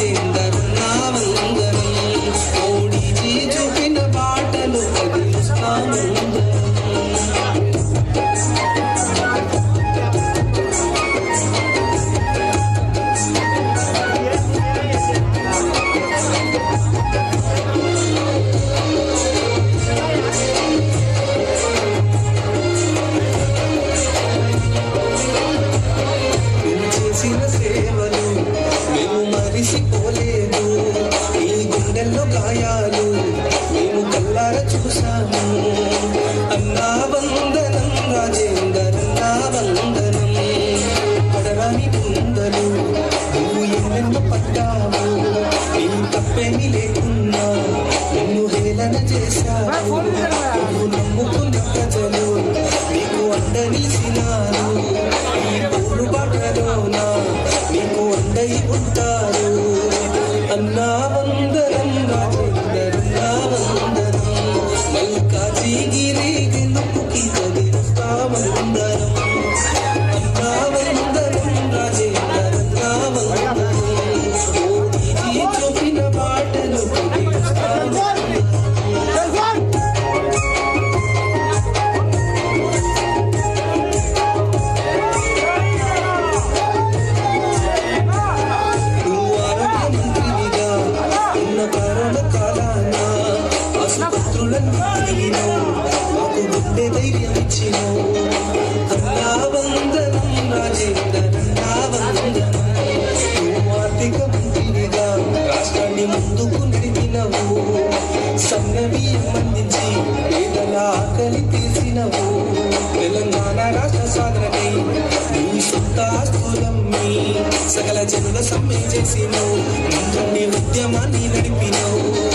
you. Oh. సన్నవి మందించి పేదల ఆకలి తీసినవు తెలంగాణ రాష్ట్ర సాధనకై నీ సొంత ఆస్తులమ్మి సకల జనుల సమ్మె చేసినవు. ఉద్యమాన్ని నడిపినవు.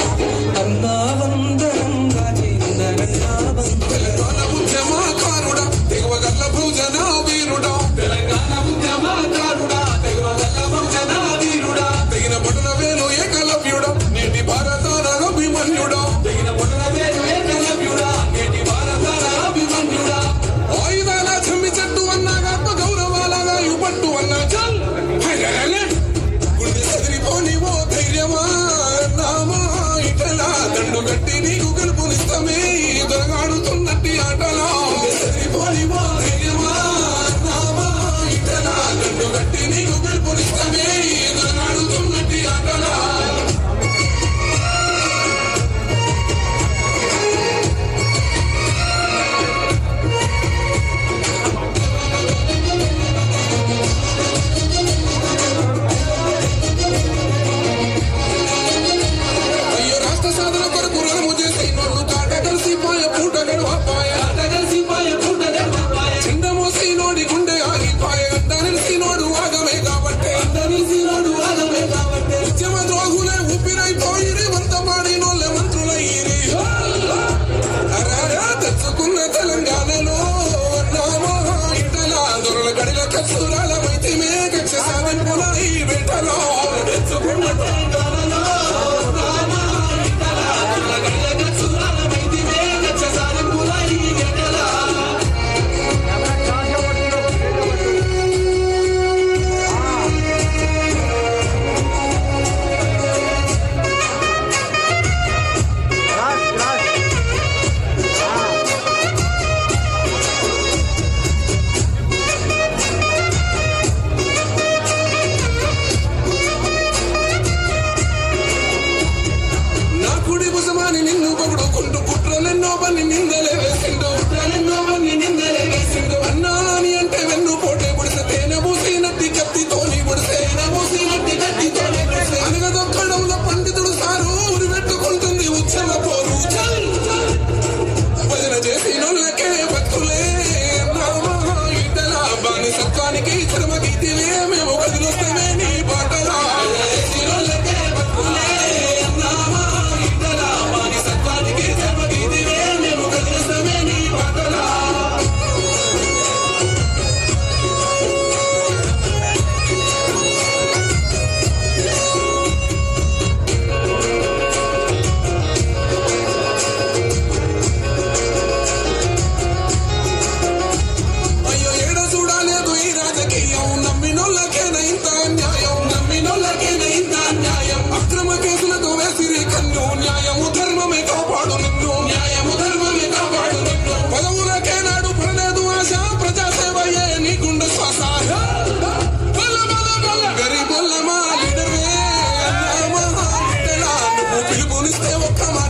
Hollywood. Let me what come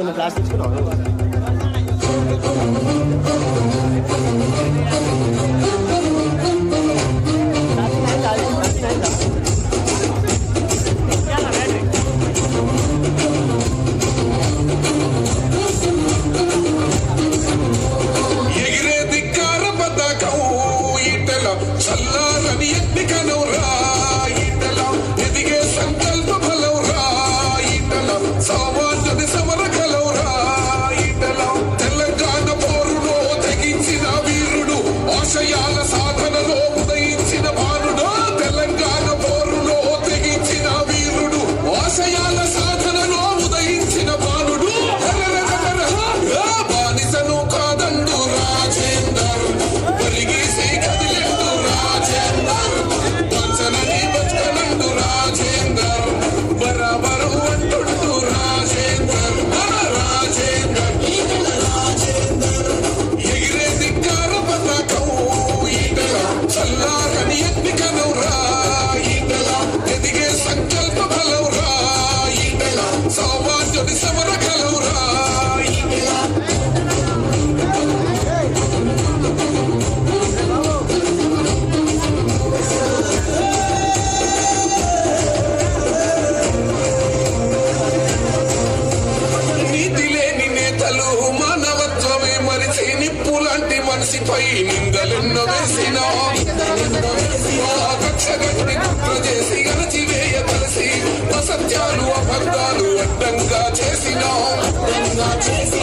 bunu plastik çıkın oğlum. Sallar biyet bir kanı మనసిపై నిందలెన్నో వేసినా. కక్షగట్టుని కుట్ర చేసి అణచివేయ తలసి అసత్యాలు అబద్ధాలు అడ్డంగా చేసినా. చేసి